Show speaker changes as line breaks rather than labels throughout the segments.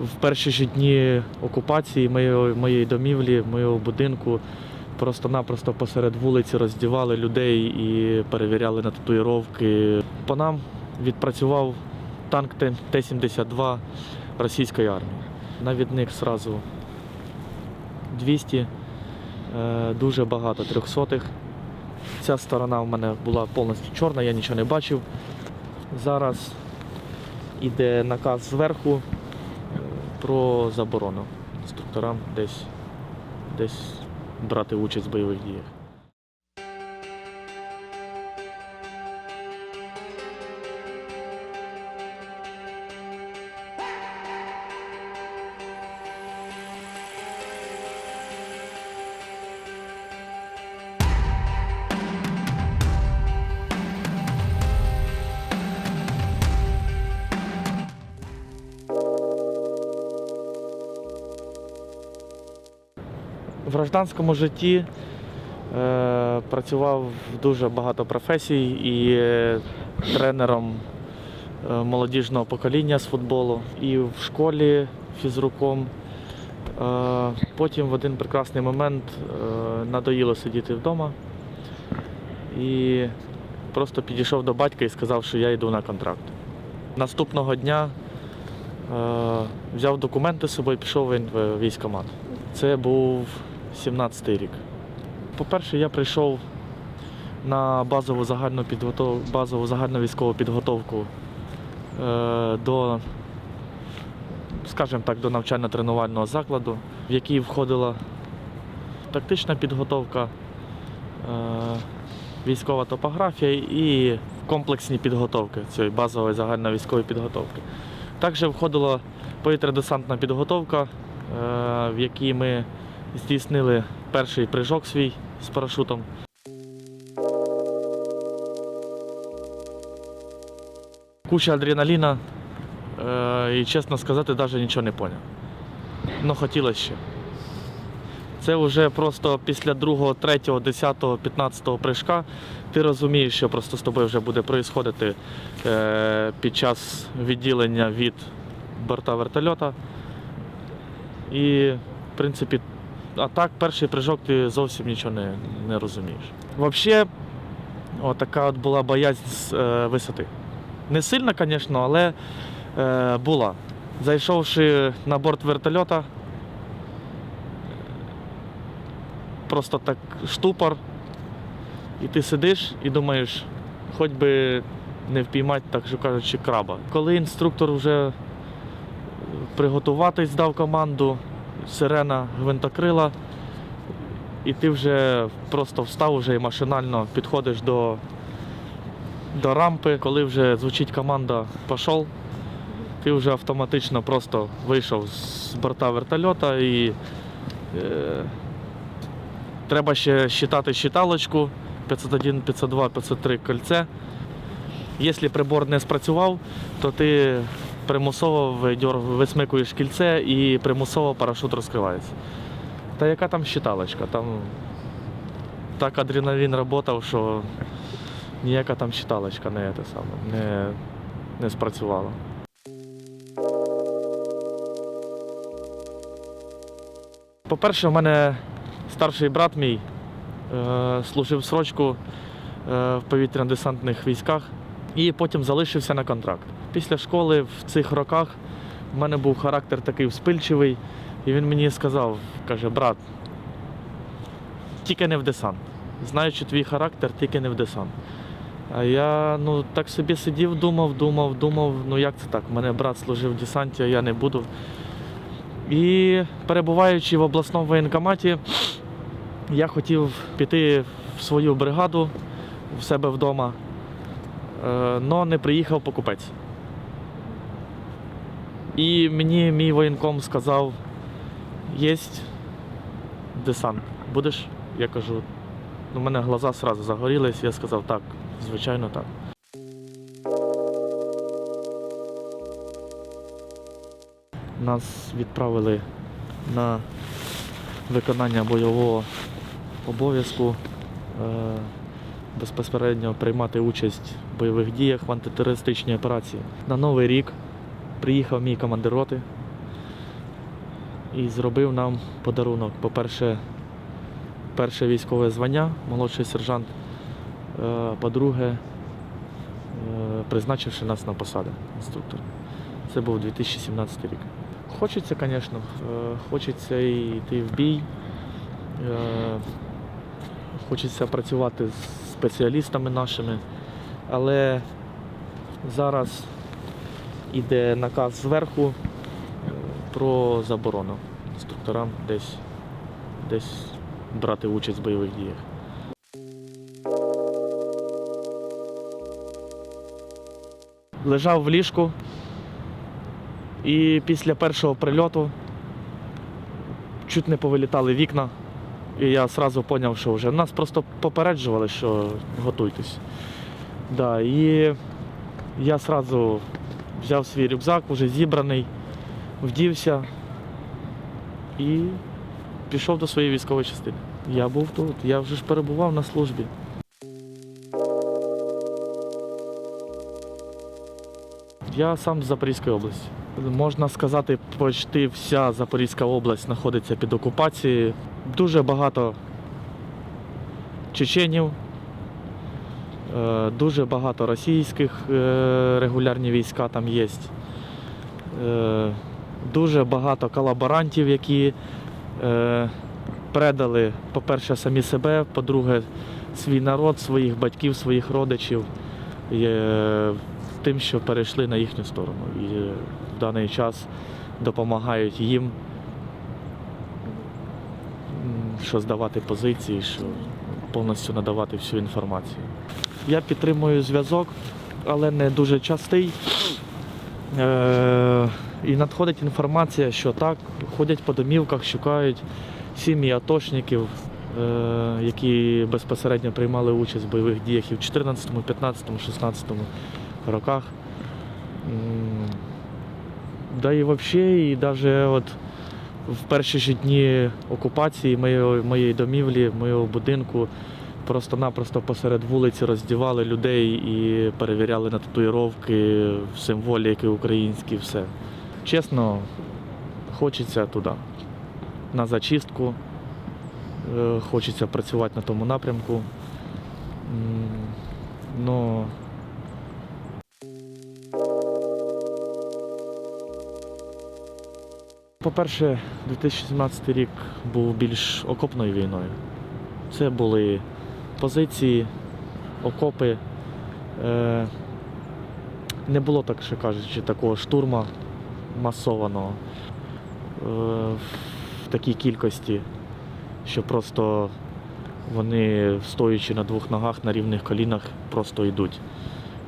В перші ж дні окупації моєї, моєї домівлі, моєго будинку просто-напросто посеред вулиці роздівали людей і перевіряли на татуїровки. По нам відпрацював танк Т- Т-72 російської армії. Навідник зразу 200, е, дуже багато трьохсотих. Ця сторона в мене була повністю чорна, я нічого не бачив. Зараз іде наказ зверху про заборону інструкторам десь, десь брати участь в бойових діях. Гражданському житті е, працював в дуже багато професій і тренером е, молодіжного покоління з футболу, і в школі фізруком. Е, потім в один прекрасний момент надоїло сидіти вдома. І просто підійшов до батька і сказав, що я йду на контракт. Наступного дня взяв документи з собою і пішов в військкомат. Це був 17-й рік. По-перше, я прийшов на базову загальну підготов... базову загальну підготовку е, до, скажімо так, до навчально-тренувального закладу, в який входила тактична підготовка, е, військова топографія і комплексні підготовки цієї базової загальної військової підготовки. Також входила повітря-десантна підготовка, е, в якій ми здійснили перший прыжок свій з парашутом. Куча адреналіна е, і, чесно сказати, навіть нічого не поняв. Ну, хотілося ще. Це вже просто після другого, третього, десятого, п'ятнадцятого прыжка ти розумієш, що просто з тобою вже буде відбуватися е, під час відділення від борта вертольота. І, в принципі, а так, перший прыжок ти зовсім нічого не, не розумієш. Взагалі, така от була боязнь з е, висоти. Не сильно, звісно, але е, була. Зайшовши на борт вертольота, просто так штупор, і ти сидиш і думаєш, хоч би не впіймати, так що кажучи, краба. Коли інструктор вже приготуватись дав команду, сирена гвинтокрила, і ти вже просто встав вже і машинально підходиш до, до рампи. Коли вже звучить команда «Пошов», ти вже автоматично просто вийшов з борта вертольота і е, треба ще считати щиталочку 501, 502, 503 кольце. Якщо прибор не спрацював, то ти примусово висмикуєш кільце і примусово парашут розкривається. Та яка там щиталочка? Там так адреналін працював, що ніяка там щиталочка не, те саме, не, не спрацювала. По-перше, в мене старший брат мій е, служив срочку е, в повітряно-десантних військах і потім залишився на контракт. Після школи в цих роках в мене був характер такий вспильчивий, і він мені сказав, каже, брат, тільки не в десант. Знаючи твій характер, тільки не в десант. А я ну, так собі сидів, думав, думав, думав, ну як це так? Мене брат служив в десанті, а я не буду. І перебуваючи в обласному воєнкоматі, я хотів піти в свою бригаду в себе вдома, але не приїхав покупець. І мені мій воєнком сказав, є десант, будеш? Я кажу, у мене глаза одразу загорілись, я сказав, так, звичайно так. Нас відправили на виконання бойового обов'язку е, безпосередньо приймати участь в бойових діях в антитерористичній операції. На Новий рік приїхав мій командир роти і зробив нам подарунок. По-перше, перше військове звання, молодший сержант. Е, По-друге, е, призначивши нас на посаду інструктора. Це був 2017 рік. Хочеться, звісно, е, хочеться йти в бій. Хочеться працювати з спеціалістами нашими, але зараз іде наказ зверху е, про заборону інструкторам десь, десь брати участь в бойових діях. Лежав в ліжку і після першого прильоту чуть не повилітали вікна. І я одразу зрозумів, що вже нас просто попереджували, що готуйтесь. Да, і я одразу взяв свій рюкзак, вже зібраний, вдівся і пішов до своєї військової частини. Я був тут, я вже ж перебував на службі. Я сам з Запорізької області. Можна сказати, почти вся Запорізька область знаходиться під окупацією. Дуже багато чеченів, е, дуже багато російських е, регулярні війська там є. Е, Дуже багато колаборантів, які предали, по-перше, самі себе, по-друге, свій народ, своїх батьків, своїх родичів тим, що перейшли на їхню сторону. І в даний час допомагають їм що здавати позиції, що повністю надавати всю інформацію. Я підтримую зв'язок, але не дуже частий. Е, і надходить інформація, що так, ходять по домівках, шукають сім'ї атошників, е, які безпосередньо приймали участь в бойових діях і в 14, 15, 16 роках. Да і взагалі, і навіть в перші ж дні окупації моєї, моєї домівлі, моєго будинку, просто-напросто посеред вулиці роздівали людей і перевіряли на татуїровки, символіки українські, все. Чесно, хочеться туди, на зачистку, е, хочеться працювати на тому напрямку. Ну, По-перше, 2017 рік був більш окопною війною. Це були позиції, окопи. Е, не було, так що кажучи, такого штурма масованого е, в такій кількості, що просто вони, стоячи на двох ногах на рівних колінах, просто йдуть.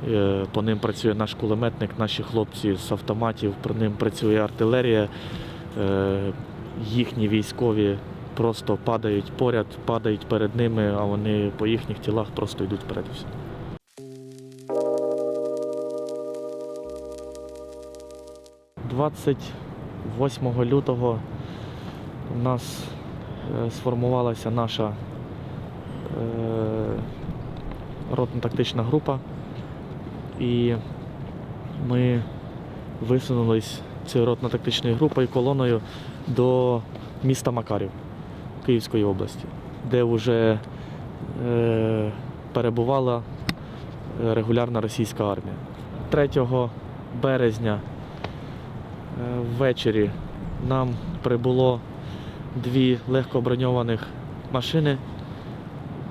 Е, По ним працює наш кулеметник, наші хлопці з автоматів, по ним працює артилерія. Е, Їхні військові просто падають поряд, падають перед ними, а вони по їхніх тілах просто йдуть вперед. все. «28 лютого у нас е, сформувалася наша е, ротно-тактична група, і ми висунулись цією ротно-тактичною групою колоною до міста Макарів Київської області, де вже е, перебувала е, регулярна російська армія. 3 березня е, ввечері нам прибуло дві легкоброньованих машини.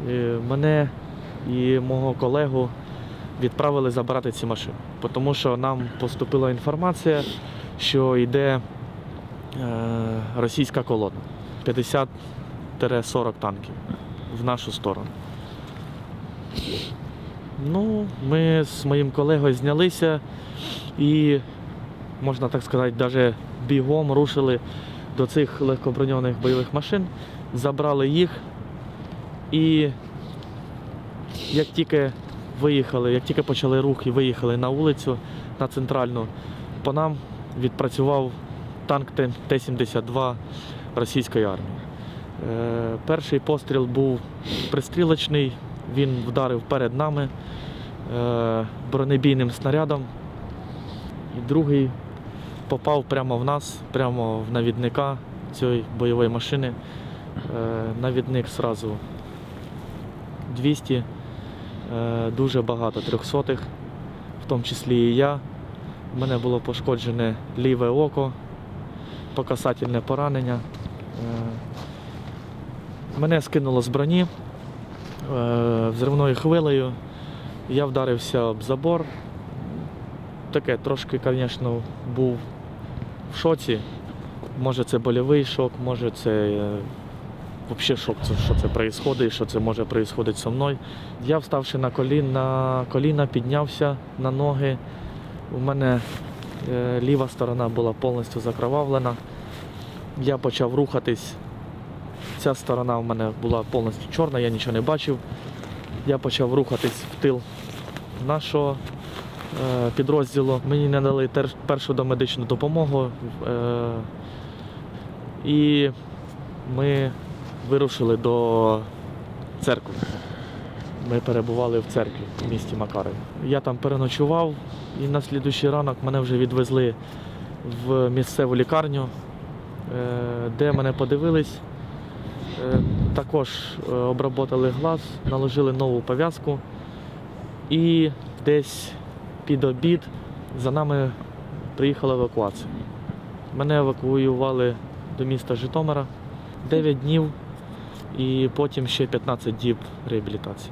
Е, Мене і мого колегу відправили забирати ці машини, тому що нам поступила інформація, що йде е, російська колона 50-40 танків в нашу сторону. Ну, ми з моїм колегою знялися і, можна так сказати, навіть бігом рушили до цих легкоброньованих бойових машин, забрали їх і як тільки виїхали, як тільки почали рух і виїхали на вулицю на центральну, по нам відпрацював танк Т- Т-72 російської армії. Е, перший постріл був пристрілочний, він вдарив перед нами е, бронебійним снарядом, і другий попав прямо в нас, прямо в навідника, цієї бойової машини. Е, Навідник зразу 200, е, дуже багато трьохсотих, в тому числі і я. Мене було пошкоджене ліве око, покасательне поранення. Е, Мене скинуло з броні е, взривною хвилею. Я вдарився об забор. Таке трошки, звісно, був в шоці. Може це больовий шок, може це е, взагалі шок, що це відбувається, що це може відбуватися зі мною. Я вставши на коліна, на коліна, піднявся на ноги. У мене е, ліва сторона була повністю закровавлена. Я почав рухатись. Ця сторона у мене була повністю чорна, я нічого не бачив. Я почав рухатись в тил нашого е, підрозділу. Мені надали тер- першу домедичну допомогу. Е, і ми вирушили до церкви. Ми перебували в церкві в місті Макарові. Я там переночував, і на слідуючий ранок мене вже відвезли в місцеву лікарню, е, де мене подивились. Е, Також е, обработали глаз, наложили нову пов'язку. І десь під обід за нами приїхала евакуація. Мене евакуювали до міста Житомира 9 днів і потім ще 15 діб реабілітації.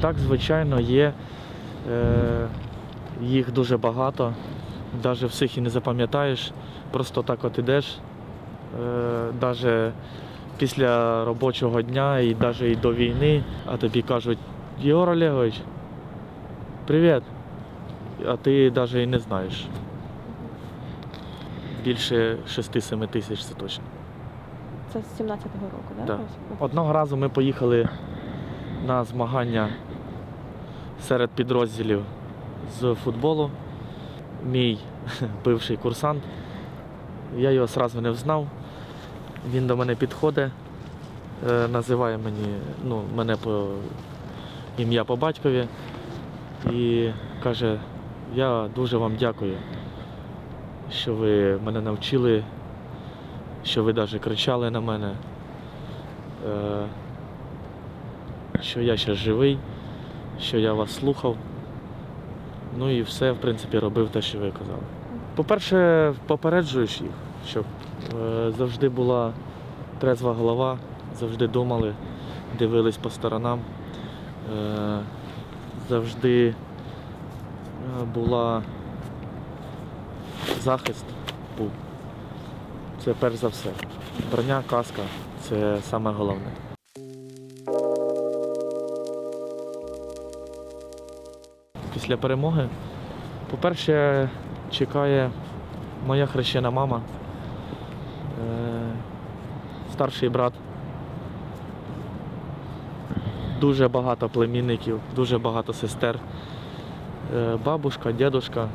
Так, звичайно, є. Е, їх дуже багато. Навіть всіх і не запам'ятаєш. Просто так от ідеш. Е, навіть після робочого дня і навіть і до війни, а тобі кажуть, Єгор Олегович, привіт. А ти навіть і не знаєш. Більше 6-7 тисяч це точно.
Це з 17-го року, так?
Да. Одного разу ми поїхали на змагання серед підрозділів з футболу. Мій бивший курсант. Я його одразу не взнав. Він до мене підходить, е, називає мені, ну, мене по ім'я по батькові і каже, я дуже вам дякую, що ви мене навчили, що ви навіть кричали на мене е, що я ще живий, що я вас слухав. Ну і все, в принципі, робив те, що ви казали. По-перше, попереджуєш їх, щоб е, завжди була трезва голова, завжди думали, дивились по сторонам, е, завжди е, була захист був. Це перш за все. Броня, каска це саме головне. Після перемоги, по-перше, чекає моя хрещена мама, е, старший брат. Дуже багато племінників, дуже багато сестер, е, бабушка, дідушка.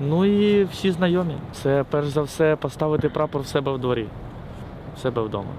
Ну і всі знайомі. Це перш за все поставити прапор в себе в дворі, в себе вдома.